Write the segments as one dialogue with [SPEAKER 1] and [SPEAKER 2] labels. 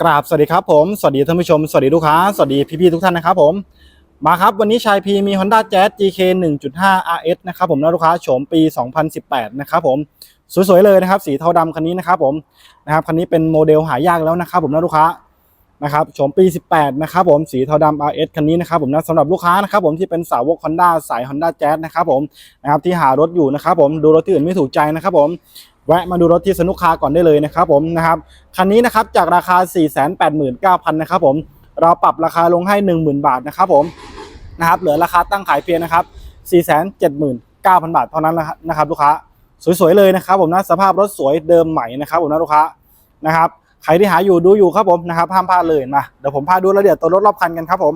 [SPEAKER 1] กราบสวัสดีครับผม สวัสดีท่านผู้ชม สวัสดีลูกค้า สวัสดีพี่ๆทุกท่านนะครับผม มาครับ วันนี้ชายพีมี Honda Jazz GK 1.5 RS นะครับผมนะลูกค้าโฉมปี 2018 นะครับผมสวยๆเลยนะครับ สีเทาดำคันนี้นะครับผมนะครับคันนี้เป็นโมเดลหายากแล้วนะครับผมนะลูกค้านะครับโฉมปี 18 นะครับผมสีเทาดำ RS คันนี้นะครับผมนะสำหรับลูกค้านะครับผมที่เป็นสาวก Honda สาย Honda Jazz นะครับผมนะครับที่หารถอยู่นะครับผมดูรถที่อื่นไม่ถูกใจนะครับผม แวะมาดูรถที่สนุกคาก่อนได้เลยนะครับผมนะครับคันนี้นะครับจากราคา 489,000นะครับผมเราปรับราคาลงให้ 10,000 บาทนะครับผมนะครับเหลือราคาตั้งขายเพียงนะครับ 479,000 บาทเท่านั้นนะครับลูกค้าสวยๆเลยนะครับผมนะสภาพรถสวยเดิมใหม่นะครับผมนะลูกค้านะครับใครที่หาอยู่ดูอยู่ครับผมนะครับห้ามพลาดเลยมาเดี๋ยวผมพาดูรายละเอียดตัวรถรอบคันกันครับผม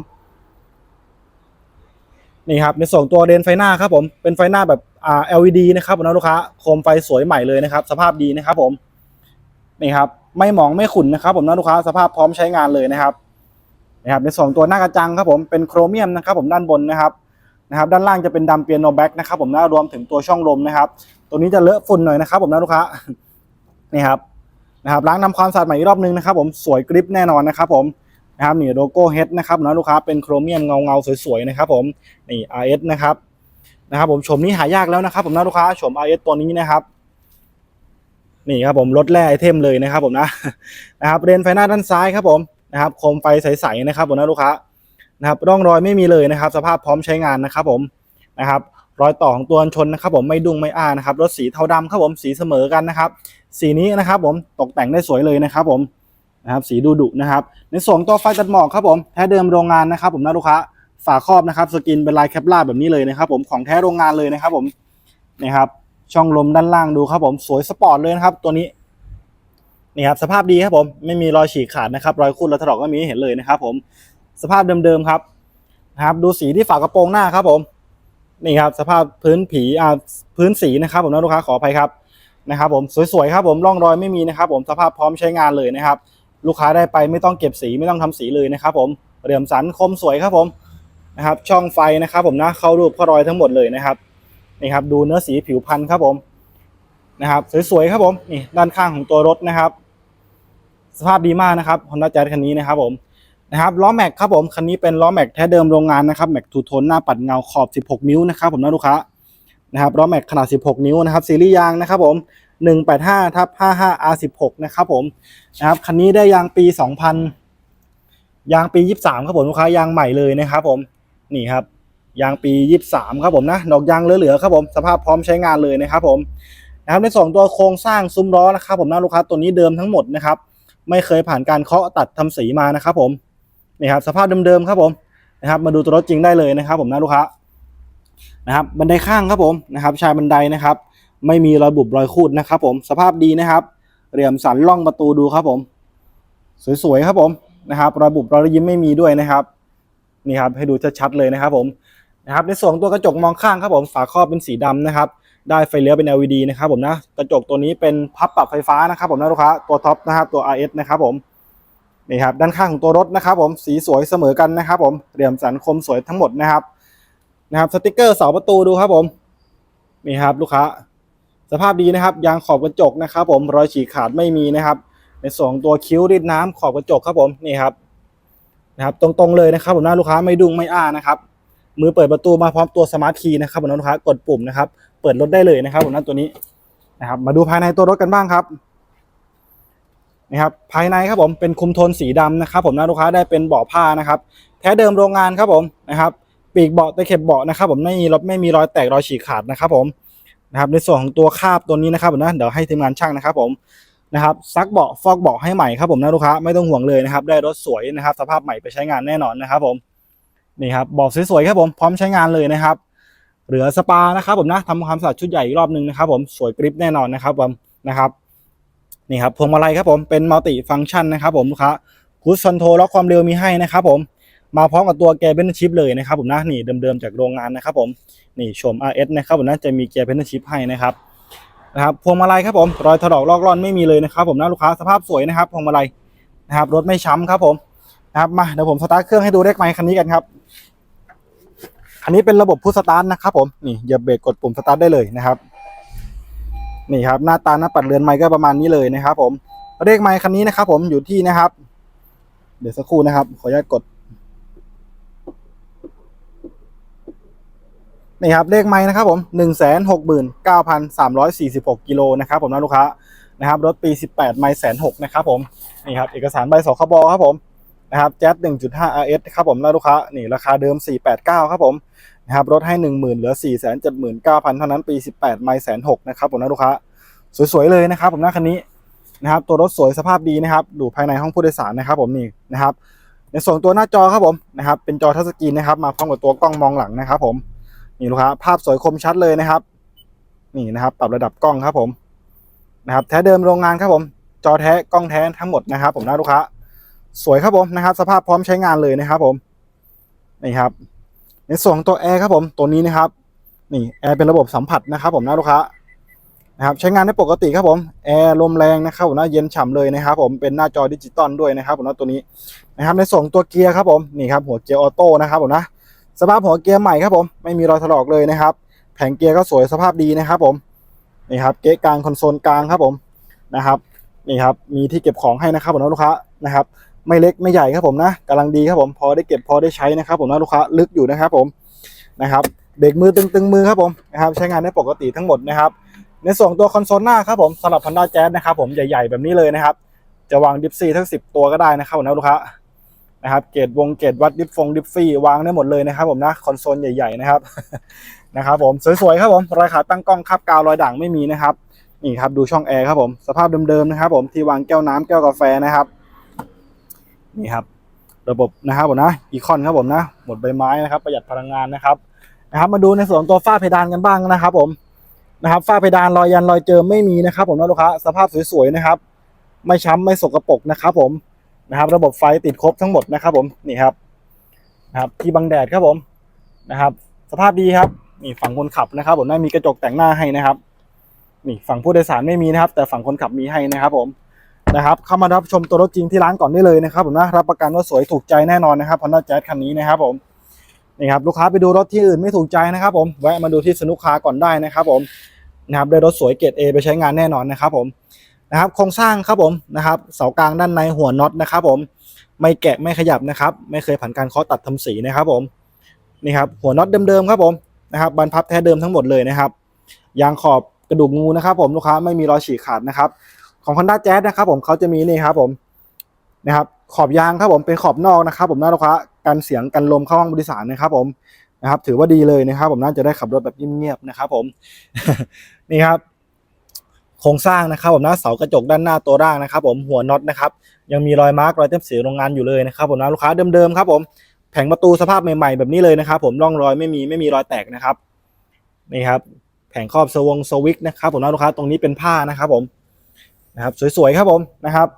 [SPEAKER 1] นี่ครับในส่วนตัวเดนไฟหน้าครับผมเป็นไฟหน้าแบบอ่า LED นะครับผมนะลูกค้าโคมไฟสวยใหม่เลยนะครับ สภาพดีนะครับผมนี่ครับไม่หมองไม่ขุ่นนะครับ ผมนะลูกค้าสภาพพร้อมใช้งานเลยนะครับนะครับในส่วนตัวหน้ากระจังครับผมเป็นโครเมียมนะครับ ผมด้านบนนะครับนะครับ ด้านล่างจะเป็นดำเปียโนแบ็กนะครับ ผมนะรวมถึงตัวช่องลมนะครับ ตัวนี้จะเลอะฝุ่นหน่อยนะครับ ผมนะลูกค้านี่ครับนะครับล้างทำความสะอาดใหม่อีกรอบนึงนะครับ ผมสวยกริปแน่นอนนะครับ ผม นะครับนี่โลโก้เฮดนะครับนะลูกค้าเป็นโครเมียมเงาเงาสวยๆนะครับผมนี่ RS นะครับนะครับผมชมนี้หายากแล้วนะครับ ผมนะลูกค้าชม RS ตัวนี้นะครับ นี่ครับผมรถแร่ไอเทมเลยนะครับ ผมนะนะครับเรนไฟหน้าด้านซ้ายครับผมนะครับโคมไฟใสๆนะครับ ผมนะลูกค้านะครับร่องรอยไม่มีเลยนะครับ สภาพพร้อมใช้งานนะครับผมนะครับรอยต่อของตัวชนนะครับ ผมไม่ดุ้งไม่อ้านะครับรถสีเทาดำครับผมสีเสมอกันนะครับ สีนี้นะครับ ผมตกแต่งได้สวยเลยนะครับ ผม นะครับสีดูดุนะครับ ในส่วนตัวไฟตัดหมอกครับผมแท้เดิมโรงงานนะครับ ผมนะลูกค้าฝาครอบนะครับ สกินเป็นลายแคปลาแบบนี้เลยนะครับ ผมของแท้โรงงานเลยนะครับ ผมนี่ครับ ช่องลมด้านล่างดูครับ ผมสวยสปอร์ตเลยนะครับ ตัวนี้นี่ครับสภาพดีครับผมไม่มีรอยฉีกขาดนะครับ รอยคูดและถลอกก็มีให้เห็นเลยนะครับ ผมสภาพเดิมๆครับนะครับ ดูสีที่ฝากระโปรงหน้าครับผมนี่ครับสภาพพื้นผีอ่าพื้นสีนะครับ ผมนะลูกค้าขออภัยครับนะครับ ผมสวยๆครับ ผมร่องรอยไม่มีนะครับ ผมสภาพพร้อมใช้งานเลยนะครับ ลูกค้าได้ไปไม่ต้องเก็บสีไม่ต้องทำสีเลยนะครับผมเหลี่ยมสันคมสวยครับผมนะครับ ช่องไฟนะครับ ผมนะเข้ารูปเข้ารอยทั้งหมดเลยนะครับนี่ครับดูเนื้อสีผิวพันธุ์ครับผมนะครับ สวยๆครับผมนี่ด้านข้างของตัวรถนะครับ สภาพดีมากนะครับ Honda Jazz คันนี้นะครับผมนะครับล้อแม็กครับผมคันนี้เป็นล้อแม็กแท้เดิมโรงงานนะครับแม็กทูโทนหน้าปัดเงาขอบ 16 นิ้วนะครับผมนะลูกค้านะครับล้อแม็กขนาด 16 นิ้วนะครับซีรีส์ยางนะครับผม 185ทับ55 R16 นะครับผมนะครับคันนี้ได้ยางปี 2000 ยางปี 23 ครับผมลูกค้ายางใหม่เลยนะครับผมนี่ครับยางปี 23 ครับผมนะดอกยางเหลือๆครับผมสภาพพร้อมใช้งานเลยนะครับผมนะครับในสองตัวโครงสร้างซุ้มล้อนะครับผมนะลูกค้าตัวนี้เดิมทั้งหมดนะครับไม่เคยผ่านการเคาะตัดทำสีมานะครับผมนี่ครับสภาพเดิมๆครับผมนะครับ มาดูตัวรถจริงได้เลยนะครับ ผมนะลูกค้านะครับบันไดข้างครับผมนะครับชายบันไดนะครับ ไม่มีรอยบุบรอยคูดนะครับผมสภาพดีนะครับเหลี่ยมสันล่องประตูดูครับผม สวยๆครับผมนะครับรอยบุบรอยยิ้มไม่มีด้วยนะครับ นี่ครับให้ดูชัดๆเลยนะครับผมนะครับในส่วนตัวกระจกมองข้างครับผมฝาครอบเป็นสีดำนะครับ ได้ไฟเลี้ยวเป็น LED นะครับผมนะกระจกตัวนี้เป็นพับปรับไฟฟ้านะครับผมนะลูกค้าตัวท็อปนะครับตัว RS นะครับผมนี่ครับด้านข้างของตัวรถนะครับผมสีสวยเสมอกันนะครับผมเหลี่ยมสันคมสวยทั้งหมดนะครับนะครับสติกเกอร์เสาประตูดูครับผมนี่ครับลูกค้า สภาพดีนะครับ ยางขอบกระจกนะครับผมรอยฉีกขาดไม่มีนะครับ ในส่วนของตัวคิ้วริดน้ำขอบกระจกครับผมนี่ครับนะครับตรงๆเลยนะครับผมหน้าลูกค้าไม่ดุ้งไม่อ้านะครับมือเปิดประตูมาพร้อมตัวสมาร์ทคีย์นะครับผมหน้าลูกค้ากดปุ่มนะครับ เปิดรถได้เลยนะครับผมหน้าตัวนี้นะครับ มาดูภายในตัวรถกันบ้างครับนะครับภายในครับผมเป็นคุมโทนสีดำนะครับ ผมหน้าลูกค้าได้เป็นเบาะผ้านะครับ แท้เดิมโรงงานครับผมนะครับ ปีกเบาะตะเข็บเบาะนะครับ ผมไม่มีรถไม่มีรอยแตกรอยฉีกขาดนะครับผม นะครับในส่วนของตัวคาบตัวนี้นะครับผมนะเดี๋ยวให้ทีมงานช่างนะครับผมนะครับซักเบาะฟอกเบาะให้ใหม่ครับผมนะลูกค้าไม่ต้องห่วงเลยนะครับ ได้รถสวยนะครับ สภาพใหม่ไปใช้งานแน่นอนนะครับผมนี่ครับเบาะสวยๆครับผมพร้อมใช้งานเลยนะครับเหลือสปานะครับผมนะทำความสะอาดชุดใหญ่อีกรอบหนึ่งนะครับผมสวยกริปแน่นอนนะครับผมนะครับนี่ครับพวงมาลัยครับผมเป็นมัลติฟังก์ชันนะครับผมลูกค้าคูสคอนโทรล็อกความเร็วมีให้นะครับผม มาพร้อมกับตัวแกเบนชิปเลยนะครับผมนะนี่เดิมๆจากโรงงานนะครับผมนี่ชม RS นะครับผมน่าจะมีเกียร์เพนชิพให้นะครับนะครับพวงมาลัยครับผมรอยถลอกลอกล่อนไม่มีเลยนะครับผมนะลูกค้าสภาพสวยนะครับพวงมาลัยนะครับรถไม่ช้ำครับผมนะครับมาเดี๋ยวผมสตาร์ทเครื่องให้ดูเลขไมค์คันนี้กันครับอันนี้เป็นระบบพุชสตาร์ทนะครับผมนี่เหยียบเบรกกดปุ่มสตาร์ทได้เลยนะครับนี่ครับหน้าตาหน้าปัดเรือนไมค์ก็ประมาณนี้เลยนะครับผมเลขไมค์คันนี้นะครับผมอยู่ที่นะครับ เดี๋ยวสักครู่นะครับ ขออนุญาตกด นี่ครับเลขไม้นะครับผมหนึ่งแสนหกหมื่นเก้าพันสามร้อยสี่สิบหกกิโลนะครับผมนะลูกค้านะครับรถปีสิบแปดไม้แสนหกนะครับผมนี่ครับเอกสารใบสคบครับผมนะครับแจ๊ด1.5 RS ครับผมนะลูกค้านี่ราคาเดิม 489 ครับผมนะครับรถให้ 10,000เหลือ 479,000 เท่านั้นปี 18 ไมล์แสนหกนะครับผมนะลูกค้าสวยๆเลยนะครับผมหนะคันนี้นะครับตัวรถสวยสภาพดีนะครับดูภายในห้องผู้โดยสารนะครับผมนี่นะครับในส่วนตัวหน้าจอครับผมนะครับเป็นจอทัชสกรีนนะครับมาพร้อมกับตัวกล้องมองหลังนะครับผม นี่ลูกค้าภาพสวยคมชัดเลยนะครับ นี่นะครับ ปรับระดับกล้องครับผมนะครับแท้เดิมโรงงานครับผม จอแท้กล้องแท้ทั้งหมดนะครับ ผมนะลูกค้า สวยครับผมนะครับ สภาพพร้อมใช้งานเลยนะครับ ผมนี่ครับ ในส่วนของตัวแอร์ครับผมตัวนี้นะครับ นี่แอร์เป็นระบบสัมผัสนะครับ ผมนะลูกค้านะครับใช้งานได้ปกติครับผมแอร์ลมแรงนะครับผมนะเย็นฉ่ำเลยนะครับผมเป็นหน้าจอดิจิตอลด้วยนะครับผมนะตัวนี้นะครับในส่วนของตัวเกียร์ครับผมนี่ครับหัวเกียร์ออโต้นะครับผมนะ สภาพหัวเกียร์ใหม่ครับผมไม่มีรอยถลอกเลยนะครับ แผงเกียร์ก็สวยสภาพดีนะครับผมนี่ครับเก๊ะกลางคอนโซลกลางครับผมนะครับนี่ครับมีที่เก็บของให้นะครับผมนะลูกค้านะครับไม่เล็กไม่ใหญ่ครับผมนะกำลังดีครับผมพอได้เก็บพอได้ใช้นะครับ ผมนะลูกค้าลึกอยู่นะครับผมนะครับเบรกมือตึงๆมือครับผมนะครับใช้งานได้ปกติทั้งหมดนะครับ ในส่วนตัวคอนโซลหน้าครับผมสำหรับ Honda Jazz นะครับผมใหญ่ๆแบบนี้เลยนะครับ จะวางดิฟซีทั้ง 10 ตัวก็ได้นะครับผมนะลูกค้า นะครับ เกตวงเกตวัดดิฟฟงดิฟฟี่วางได้หมดเลยนะครับผมนะคอนโซลใหญ่ๆนะครับนะครับผมสวยๆครับผมรอยขาตั้งกล้องคับกาวรอยด่างไม่มีนะครับนี่ครับดูช่องแอร์ครับผมสภาพเดิมๆนะครับ ผมที่วางแก้วน้ำแก้วกาแฟนะครับนี่ครับ ระบบนะครับผมนะอีคอนครับผมนะหมดใบไม้นะครับ ประหยัดพลังงานนะครับนะครับ มาดูในส่วนตัวฝ้าเพดานกันบ้างนะครับ ผมนะครับฝ้าเพดานรอยยันรอยเจิมไม่มีนะครับ ผมนะลูกค้าสภาพสวยๆนะครับ ไม่ช้ำไม่สกปรกนะครับ ผม นะครับ ระบบไฟติดครบทั้งหมดนะครับ ผมนี่ครับนะครับ ที่บังแดดครับผมนะครับ สภาพดีครับนี่ฝั่งคนขับนะครับ ผมน่ามีกระจกแต่งหน้าให้นะครับนี่ฝั่งผู้โดยสารไม่มีนะครับ แต่ฝั่งคนขับมีให้นะครับ ผมนะครับ เข้ามารับชมตัวรถจริงที่ร้านก่อนได้เลยนะครับ ผมนะรับประกันว่าสวยถูกใจแน่นอนนะครับ Honda Jazz คันนี้นะครับ ผมนี่ครับลูกค้าไปดูรถที่อื่นไม่ถูกใจนะครับ ผมแวะมาดูที่สนุกค้าก่อนได้นะครับ ผมนะครับได้รถสวยเกรด A ไปใช้งานแน่นอนนะครับ ผม นะครับโครงสร้างครับผมนะครับเสากลางด้านในหัวน็อตนะครับผมไม่แกะไม่ขยับนะครับ ไม่เคยผ่านการเคาะตัดทำสีนะครับผมนี่ครับหัวน็อตเดิมๆครับผมนะครับบรรพับแท้เดิมทั้งหมดเลยนะครับยางขอบกระดูกงูนะครับผมลูกค้าไม่มีรอยฉีกขาดนะครับ ของ Honda Jazz นะครับผมเขาจะมีนี่ครับผมนะครับขอบยางครับผมเป็นขอบนอกนะครับ ผมนะลูกค้ากันเสียงกันลมเข้าห้องผู้โดยสารนะครับ ผมนะครับ ถือว่าดีเลยนะครับ ผมน่าจะได้ขับรถแบบเงียบๆนะครับ ผมนี่ครับ ครงสร้างนะครับผมนะเสากระจกด้านหน้าตัวร่างนะครับ ผมหัวน็อตนะครับยังมีรอยมาร์กรอยเต็มสีโรงงานอยู่เลยนะครับผมนะลูกค้าเดิมๆครับผมแผงประตูสภาพใหม่ๆแบบนี้เลยนะครับ ผมร่องรอยไม่มีไม่มีรอยแตกนะครับนี่ครับแผงครอบสวงสวิกนะครับผมนะลูกค้าตรงนี้เป็นผ้านะครับ ผมนะครับสวยๆครับผมนะครับ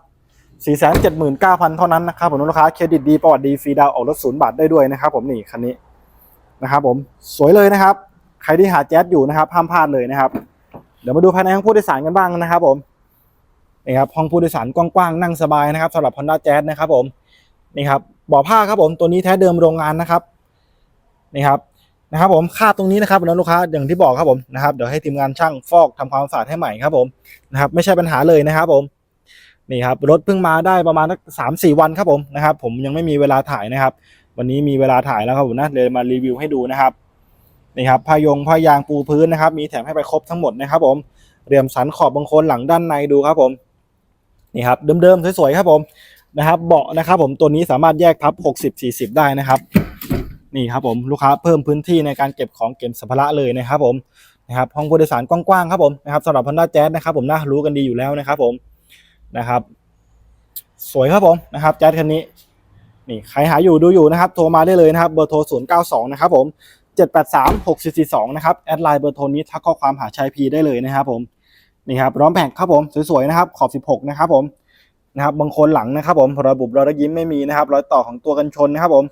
[SPEAKER 1] 479,000เจ็ดหมื่นเก้าพันเท่านั้นนะครับผมลูกค้าเครดิตดีประวัติดีฟรีดาวออกรถศูนย์บาทได้ด้วยนะครับ ผมนี่คันนี้นะครับ ผมสวยเลยนะครับ ใครที่หาแจ๊สอยู่นะครับห้ามพลาดเลยนะครับ เดี๋ยวมาดูภายในห้องผู้โดยสารกันบ้างนะครับผมนี่ครับห้องผู้โดยสารกว้างๆนั่งสบายนะครับสำหรับ Honda Jazz นะครับผมนี่ครับเบ่อผ้าครับผมตัวนี้แท้เดิมโรงงานนะครับนี่ครับนะครับผมค่าตรงนี้นะครับนะลูกค้าอย่างที่บอกครับผมนะครับเดี๋ยวให้ทีมงานช่างฟอกทำความสะอาดให้ใหม่ครับผมนะครับไม่ใช่ปัญหาเลยนะครับผมนี่ครับรถเพิ่งมาได้ประมาณสักสามสี่วันครับผมนะครับ ผมยังไม่มีเวลาถ่ายนะครับ วันนี้มีเวลาถ่ายแล้วครับผมนะเลยมารีวิวให้ดูนะครับ นี่ครับผ้ายงผ้ายางปูพื้นนะครับ มีแถมให้ไปครบทั้งหมดนะครับ ผมเรียมสันขอบบางคนหลังด้านในดูครับ ผมนี่ครับเดิมๆสวยๆครับผมนะครับเบาะนะครับ ผมตัวนี้สามารถแยกพับ 60 40 ได้นะครับ นี่ครับผมลูกค้าเพิ่มพื้นที่ในการเก็บของเก็บสัมภาระเลยนะครับ ผมนะครับห้องผู้โดยสารกว้างๆครับผมนะครับสำหรับ Honda Jazz นะครับ ผมนะรู้กันดีอยู่แล้วนะครับ ผมนะครับ สวยครับผมนะครับแจ๊สคันนี้นี่ใครหาอยู่ดูอยู่นะครับ โทรมาได้เลยนะครับ เบอร์โทร 092 นะครับผม 783 6442 นะครับ แอดไลน์เบอร์โทรนี้ทักข้อความหาชายพีได้เลยนะครับผมนี่ครับ ร้อมแผงครับผม สวยๆนะครับ ขอบ 16 นะครับผมนะครับบางคนหลังนะครับผมรอยบุบรอยยิ้มไม่มีนะครับรอยต่อของตัวกันชนนะครับผม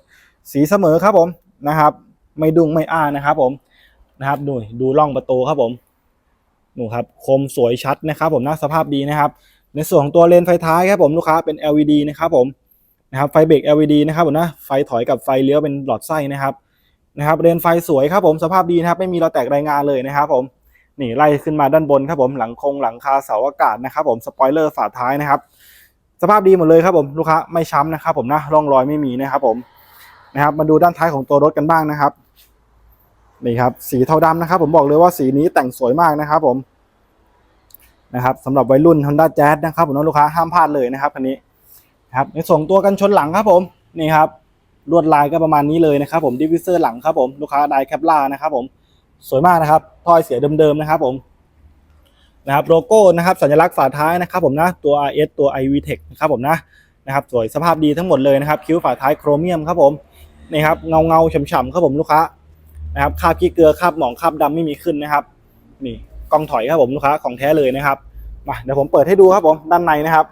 [SPEAKER 1] สีเสมอครับผมนะครับ ไม่ดุงไม่อ้านะครับผมนะครับดูดูร่องประตูครับผมนูครับคมสวยชัดนะครับ ผมนะสภาพดีนะครับ ในส่วนของตัวเลนไฟท้ายครับผมลูกค้าเป็น LED นะครับผมนะครับไฟเบรก LED นะครับผมนะไฟถอยกับไฟเลี้ยวเป็นหลอดไส้นะครับ นะครับเลนไฟสวยครับผมสภาพดีนะครับไม่มีเรอยแตกรายงานเลยนะครับผมนี่ไล่ขึ้นมาด้านบนครับผมหลังคงหลังคาเสาอากาศนะครับผมสปอยเลอร์ฝาท้ายนะครับ สภาพดีหมดเลยครับผมลูกค้าไม่ช้ำนะครับผมนะร่องรอยไม่มีนะครับผมนะครับมาดูด้านท้ายของตัวรถกันบ้างนะครับนี่ครับสีเทาดำนะครับ ผมบอกเลยว่าสีนี้แต่งสวยมากนะครับ ผมนะครับสำหรับวัยรุ่น Honda Jazz นะครับผมนะลูกค้าห้ามพลาดเลยนะครับคันนี้ครับในส่งตัวกันชนหลังครับผมนี่ครับ ลวดลายก็ประมาณนี้เลยนะครับผมดิวิเซอร์หลังครับผมลูกค้าไดแคปล่านะครับผมสวยมากนะครับทอยเสียเดิมๆนะครับผมนะครับโลโก้นะครับสัญลักษณ์ฝาท้ายนะครับผมนะตัว RS ตัว iVTEC นะครับผมนะนะครับสวยสภาพดีทั้งหมดเลยนะครับคิ้วฝาท้ายโครเมียมครับผมนี่ครับเงาเงาฉ่ำๆครับผมลูกค้านะครับคาบขี้เกลือคาบหมองคาบดำไม่มีขึ้นนะครับนี่กองถอยครับผมลูกค้าของแท้เลยนะครับมาเดี๋ยวผมเปิดให้ดูครับผมด้านในนะครับ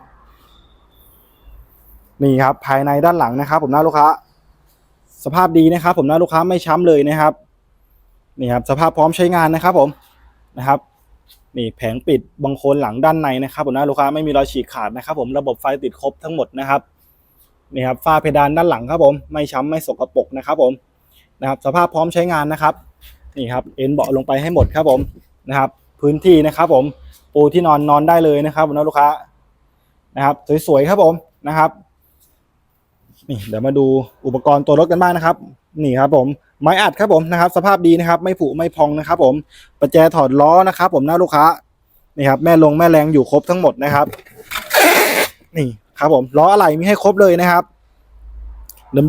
[SPEAKER 1] นี่ครับภายในด้านหลังนะครับ ผมนะลูกค้า สภาพดีนะครับผมนะลูกค้าไม่ช้ำเลยนะครับนี่ครับสภาพพร้อมใช้งานนะครับผมนะครับนี่แผงปิดบังโคลนหลังด้านในนะครับผมนะลูกค้าไม่มีรอยฉีกขาดนะครับผมระบบไฟติดครบทั้งหมดนะครับนี่ครับฝ้าเพดานด้านหลังครับผมไม่ช้ำไม่สกปรกนะครับผมนะครับสภาพพร้อมใช้งานนะครับนี่ครับเอ็นเบาะลงไปให้หมดครับผมนะครับ พื้นที่นะครับผมปูที่นอนนอนได้เลยนะครับผมนะลูกค้านะครับ สวยๆครับผมนะครับ นี่เดี๋ยวมาดูอุปกรณ์ตัวรถกันบ้างนะครับ นี่ครับผมไม้อัดครับผมนะครับ สภาพดีนะครับ ไม่ผุไม่พองนะครับ ผมประแจถอดล้อนะครับ ผมนะลูกค้านี่ครับแม่ลงแม่แรงอยู่ครบทั้งหมดนะครับ นี่ครับผมล้ออะไหล่มีให้ครบเลยนะครับ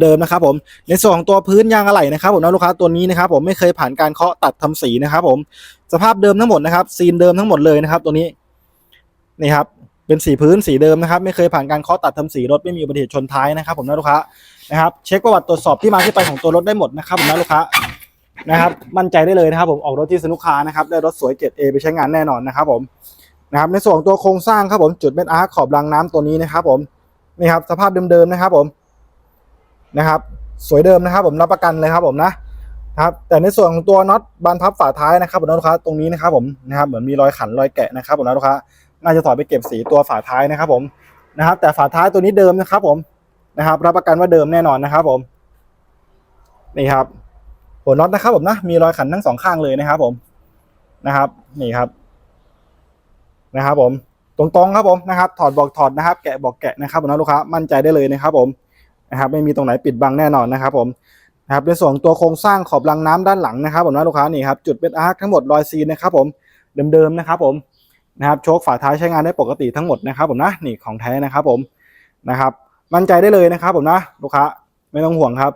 [SPEAKER 1] เดิมๆนะครับผมในส่วนของตัวพื้นยางอะไหล่นะครับผมนะลูกค้าตัวนี้นะครับ ผมไม่เคยผ่านการเคาะตัดทำสีนะครับ ผมสภาพเดิมทั้งหมดนะครับ ซีนเดิมทั้งหมดเลยนะครับ ตัวนี้นี่ครับ เป็นสีพื้นสีเดิมนะครับ ไม่เคยผ่านการเคาะตัดทำสีรถไม่มีอุบัติเหตุชนท้ายนะครับ ผมนะลูกค้านะครับ เช็คประวัติตรวจสอบที่มาที่ไปของตัวรถได้หมดนะครับผมนะลูกค้านะครับ มั่นใจได้เลยนะครับ ผมออกรถที่สนุกค้านะครับ ได้รถสวยเกรดเอไปใช้งานแน่นอนนะครับ ผมนะครับ ในส่วนตัวโครงสร้างครับผมจุดเม็ดอาร์คขอบรางน้ำตัวนี้นะครับ ผมนี่ครับ สภาพเดิมๆนะครับ ผมนะครับ สวยเดิมนะครับ ผมรับประกันเลยครับ ผมนะครับ แต่ในส่วนของตัวน็อตบานพับฝาท้ายนะครับผมนะลูกค้าตรงนี้นะครับ ผมนะครับเหมือนมีรอยขันรอยแกะนะครับผมนะลูกค้า น่าจะถอดไปเก็บสีตัวฝาท้ายนะครับผมนะครับ แต่ฝาท้ายตัวนี้เดิมนะครับผมนะครับ รับประกันว่าเดิมแน่นอนนะครับผม นี่ครับ หัวน็อตนะครับผมนะมีรอยขันทั้งสองข้างเลยนะครับผมนะครับ นี่ครับ นะครับผมตรงๆครับผมนะครับ ถอดบอกถอดนะครับ แกะบอกแกะนะครับผมนะลูกค้ามั่นใจได้เลยนะครับ ผมนะครับ ไม่มีตรงไหนปิดบังแน่นอนนะครับ ผมนะครับในส่วนตัวโครงสร้างขอบรางน้ำด้านหลังนะครับ ผมนะลูกค้านี่ครับจุดเป็นอาร์คทั้งหมดรอยซีนนะครับ ผมเดิมๆนะครับ ผม นะครับโชคฝาท้ายใช้งานได้ปกติทั้งหมดนะครับผมนะนี่ของแท้นะครับผมนะครับ มั่นใจได้เลยนะครับผมนะลูกค้าไม่ต้องห่วงครับ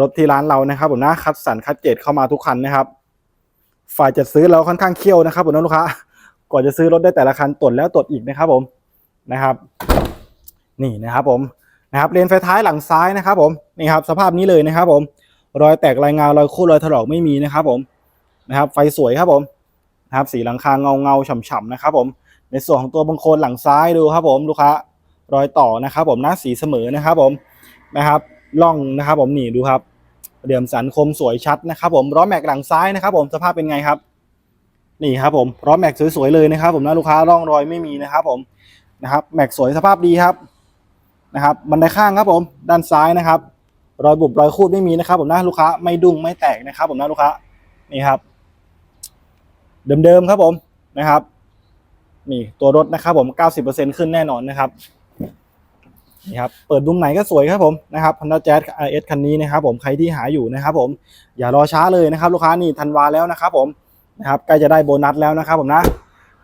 [SPEAKER 1] รถที่ร้านเรานะครับผมนะคัดสรรคัดเกรดเข้ามาทุกคันนะครับ ฝ่ายจัดซื้อเราค่อนข้างเคี่ยวนะครับผมนะลูกค้าก่อนจะซื้อรถได้แต่ละคันตรวจแล้วตรวจอีกนะครับผมนะครับ นี่นะครับผมนะครับเลนไฟท้ายหลังซ้ายนะครับ ผมนี่ครับสภาพนี้เลยนะครับ ผม รอยแตกรายงานรอยคู่รอยถลอกไม่มีนะครับ ผมนะครับ ไฟสวยครับผม นะครับสีหลังคาเงาเงาฉ่ำๆนะครับผมในส่วนของตัวบังโคลนหลังซ้ายดูครับผมลูกค้ารอยต่อนะครับ ผมนะสีเสมอนะครับผมนะครับล่องนะครับ ผมนี่ดูครับเดี่ยมสันคมสวยชัดนะครับ ผมล้อแม็กหลังซ้ายนะครับ ผมสภาพเป็นไงครับ นี่ครับผมล้อแม็กสวยๆเลยนะครับ ผมนะลูกค้าร่องรอยไม่มีนะครับ ผมนะครับแม็กสวยสภาพดีครับนะครับบันไดข้างครับผม ด้านซ้ายนะครับ รอยบุบรอยคูดไม่มีนะครับ ผมนะลูกค้าไม่ดุ้งไม่แตกนะครับ ผมนะลูกค้านี่ครับ เดิมๆครับผมนะครับ นี่ตัวรถนะครับผม 90%ขึ้นแน่นอนนะครับนี่ครับเปิดดุมไหนก็สวยครับผมนะครับ Honda Jazz RS คันนี้นะครับผมใครที่หาอยู่นะครับผมอย่ารอช้าเลยนะครับลูกค้านี่ธันวาแล้วนะครับผมนะครับใกล้จะได้โบนัสแล้วนะครับผมนะ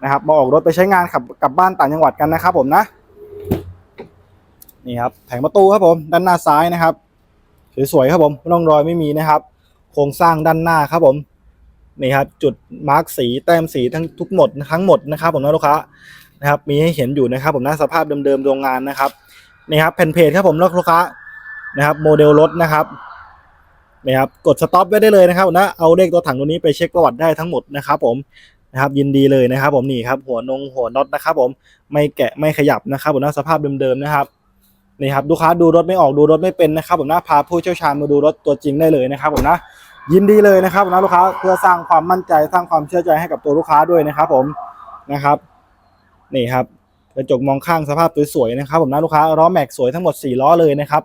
[SPEAKER 1] นะครับมาออกรถไปใช้งานขับกลับบ้านต่างจังหวัดกันนะครับผมนะนี่ครับแผงประตูครับผมด้านหน้าซ้ายนะครับสวยๆครับผมร่องรอยไม่มีนะครับ โครงสร้างด้านหน้าครับผม นี่ครับจุดมาร์กสีแต้มสีทั้งทุกหมดทั้งหมดนะครับผมนะลูกค้านะครับมีให้เห็นอยู่นะครับผมนะสภาพเดิมๆโรงงานนะครับนี่ครับแผ่นเพจครับผมลูกค้านะครับโมเดลรถนะครับนี่ครับกดสต็อปไว้ได้เลยนะครับนะเอาเลขตัวถังตัวนี้ไปเช็คประวัติได้ทั้งหมดนะครับผมนะครับยินดีเลยนะครับ ผมนี่ครับหัวนงหัวน็อตนะครับผมไม่แกะไม่ขยับนะครับผมนะสภาพเดิมๆนะครับนี่ครับลูกค้าดูรถไม่ออกดูรถไม่เป็นนะครับ ผมนะพาผู้เชี่ยวชาญมาดูรถตัวจริงได้เลยนะครับผมนะ ยินดีเลยนะครับนะลูกค้าเพื่อสร้างความมั่นใจสร้างความเชื่อใจให้กับตัวลูกค้าด้วยนะครับ ผมนะครับ นี่ครับกระจกมองข้างสภาพสวยๆนะครับ ผมนะลูกค้าล้อแม็กสวยทั้งหมด4ล้อเลยนะครับ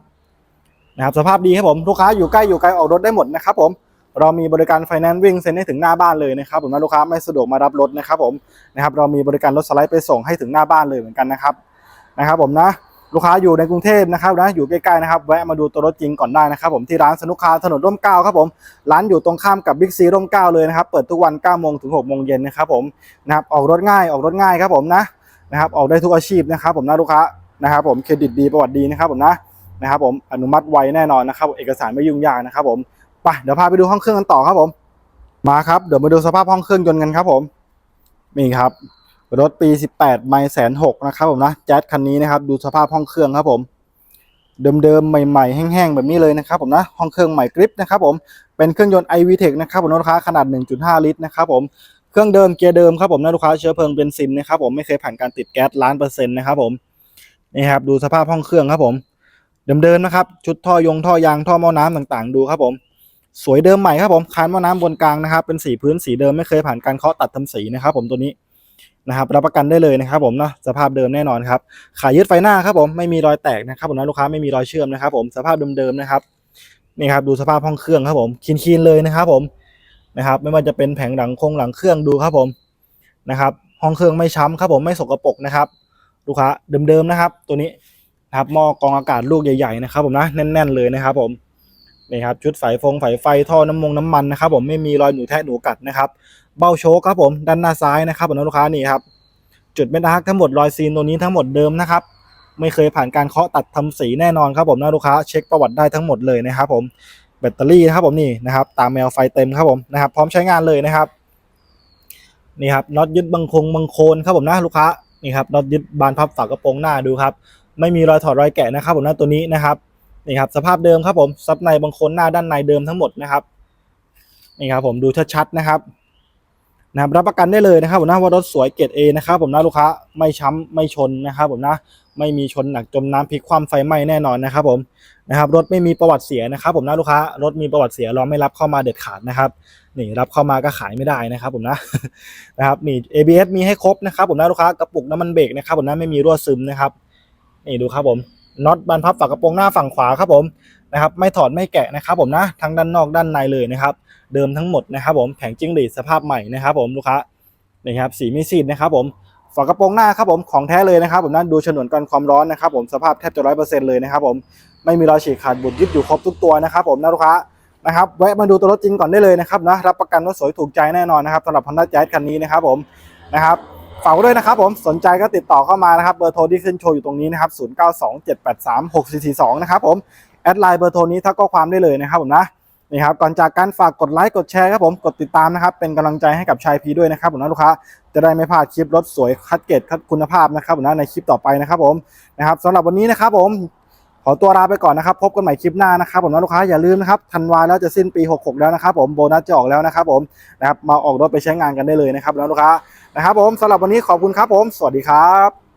[SPEAKER 1] นะครับ สภาพดีครับผมลูกค้าอยู่ใกล้อยู่ไกลออกรถได้หมดนะครับ ผมเรามีบริการไฟแนนซ์วิ่งเซ็นให้ถึงหน้าบ้านเลยนะครับ ผมนะลูกค้าไม่สะดวกมารับรถนะครับ ผมนะครับ เรามีบริการรถสไลด์ไปส่งให้ถึงหน้าบ้านเลยเหมือนกันนะครับนะครับ ผมนะ ลูกค้าอยู่ในกรุงเทพนะครับนะอยู่ใกล้ๆนะครับแวะมาดูตัวรถจริงก่อนได้นะครับผมที่ร้านสนุกคาถนนร่มเกล้าครับผมร้านอยู่ตรงข้ามกับบิ๊กซีร่มเกล้าเลยนะครับเปิดทุกวัน9โมงถึง6โมงเย็นนะครับผมนะครับออกรถง่ายออกรถง่ายครับผมนะนะครับออกได้ทุกอาชีพนะครับผมนะลูกค้านะครับผมเครดิตดีประวัติดีนะครับผมนะนะครับผมอนุมัติไวแน่นอนนะครับเอกสารไม่ยุ่งยากนะครับผมไปเดี๋ยวพาไปดูห้องเครื่องกันต่อครับผมมาครับเดี๋ยวมาดูสภาพห้องเครื่องยนต์กันครับผมนี่ครับ รถปี 18 ไม่แสนหกนะครับผมนะแจ๊สคันนี้นะครับ ดูสภาพห้องเครื่องครับผม เดิมๆ ใหม่ๆ แห้งๆ แบบนี้เลยนะครับผมนะ ห้องเครื่องใหม่กริปนะครับผม เป็นเครื่องยนต์ iVTEC นะครับผมลูกค้าขนาด 1.5 ลิตรนะครับผม เครื่องเดิมเกียร์เดิมครับผมนะลูกค้าเชื้อเพลิงเบนซินนะครับผมไม่เคยผ่านการติดแก๊สล้านเปอร์เซ็นต์นะครับผมนี่ครับดูสภาพห้องเครื่องครับผมเดิมๆนะครับชุดท่อยงท่อยางท่อหม้อน้ำต่างๆ ดูครับผม สวยเดิมใหม่ครับผมคานหม้อน้ำบนกลางนะครับเป็นสีพื้นสีเดิมไม่เคยผ่านการเคาะตัดทำสีนะครับผมตัวนี้ นะครับรับประกันได้เลยนะครับผมเนาะสภาพเดิมแน่นอนครับขายยึดไฟหน้าครับผมไม่มีรอยแตกนะครับผมนะลูกค้าไม่มีรอยเชื่อมนะครับผมสภาพเดิมๆนะครับนี่ครับดูสภาพห้องเครื่องครับผมคีนๆเลยนะครับผมนะครับไม่ว่าจะเป็นแผงหลังโครงหลังเครื่องดูครับผมนะครับห้องเครื่องไม่ช้ำครับผมไม่สกปรกนะครับลูกค้าเดิมๆนะครับ ตัวนี้นะครับหม้อกรองอากาศลูกใหญ่ๆนะครับผมนะแน่น ๆเลยนะครับผมนี่ครับชุดไฟฟงไฟไฟท่อน้ำมงน้ำมันนะครับผมไม่มีรอยหนูแทะหนูกัดนะครับ เบ้าโชคครับผมด้านหน้าซ้ายนะครับผมนะลูกค้านี่ครับจุดเม็ดฮักทั้งหมดรอยซีนตัวนี้ทั้งหมดเดิมนะครับไม่เคยผ่านการเคาะตัดทำสีแน่นอนครับผมนะลูกค้าเช็คประวัติได้ทั้งหมดเลยนะครับผมแบตเตอรี่นะครับผมนี่นะครับตามแมวไฟเต็มครับผมนะครับพร้อมใช้งานเลยนะครับนี่ครับน็อตยึดบังคงบังโคนครับผมนะลูกค้านี่ครับน็อตยึดบานพับฝากระโปรงหน้าดูครับไม่มีรอยถอดรอยแกะนะครับผมนะตัวนี้นะครับนี่ครับสภาพเดิมครับผมซับในบางคนหน้าด้านในเดิมทั้งหมดนะครับนี่ครับผมดูชัดๆนะครับ นะครับรับประกันได้เลยนะครับผมนะว่ารถสวยเกรดเอนะครับผมนะลูกค้าไม่ช้ำไม่ชนนะครับผมนะไม่มีชนหนักจมน้ำพลิกคว่ำไฟไหม้แน่นอนนะครับผมนะครับรถไม่มีประวัติเสียนะครับผมนะลูกค้ารถมีประวัติเสียเราไม่รับเข้ามาเด็ดขาดนะครับนี่รับเข้ามาก็ขายไม่ได้นะครับผมนะนะครับนี่ ABS มีให้ครบนะครับผมนะลูกค้ากระปุกน้ำมันเบรกนะครับผมนะไม่มีรั่วซึมนะครับนี่ดูครับผมน็อตบานพับฝากระโปรงหน้าฝั่งขวาครับผม นะครับไม่ถอดไม่แกะนะครับผมนะทั้งด้านนอกด้านในเลยนะครับ เดิมทั้งหมดนะครับ ผมแผงจิ้งหรีดสภาพใหม่นะครับ ผมลูกค้านี่ครับสีไม่ซีดนะครับ ผมฝากระโปรงหน้าครับผมของแท้เลยนะครับผมนั่นดูฉนวนกันความร้อนนะครับผมสภาพแทบจะร้อยเปอร์เซ็นต์เลยนะครับผมไม่มีรอยฉีกขาดบุดยึดอยู่ครบทุกตัวนะครับ ผมนะลูกค้านะครับแวะมาดูตัวรถจริงก่อนได้เลยนะครับนะรับประกันว่าสวยถูกใจแน่นอนนะครับสำหรับ Honda Jazz คันนี้นะครับผมนะครับฝากด้วยนะครับผมสนใจก็ติดต่อเข้ามานะครับเบอร์โทรที่ขึ้นโชว์อยู่ตรงนี้นะครับ0927836442นะครับผมแอดไลน์เบอร์โทรนี้ทักข้อความได้เลยนะครับผมนะนี่ครับก่อนจากการฝากกดไลค์กดแชร์ครับผมกดติดตามนะครับเป็นกำลังใจให้กับชายพีด้วยนะครับผมนะลูกค้าจะได้ไม่พลาดคลิปรถสวยคัดเกรดคัดคุณภาพนะครับผมนะในคลิปต่อไปนะครับผมนะครับสำหรับวันนี้นะครับผมขอตัวลาไปก่อนนะครับ พบกันใหม่คลิปหน้านะครับผมนะลูกค้าอย่าลืมนะครับธันวาแล้วจะสิ้นปี 66 แล้วนะครับผมโบนัสจะออกแล้วนะครับผมนะครับมาออกรถไปใช้งานกันได้เลยนะครับนะลูกค้านะครับผมสำหรับวันนี้ขอบคุณครับผม สวัสดีครับ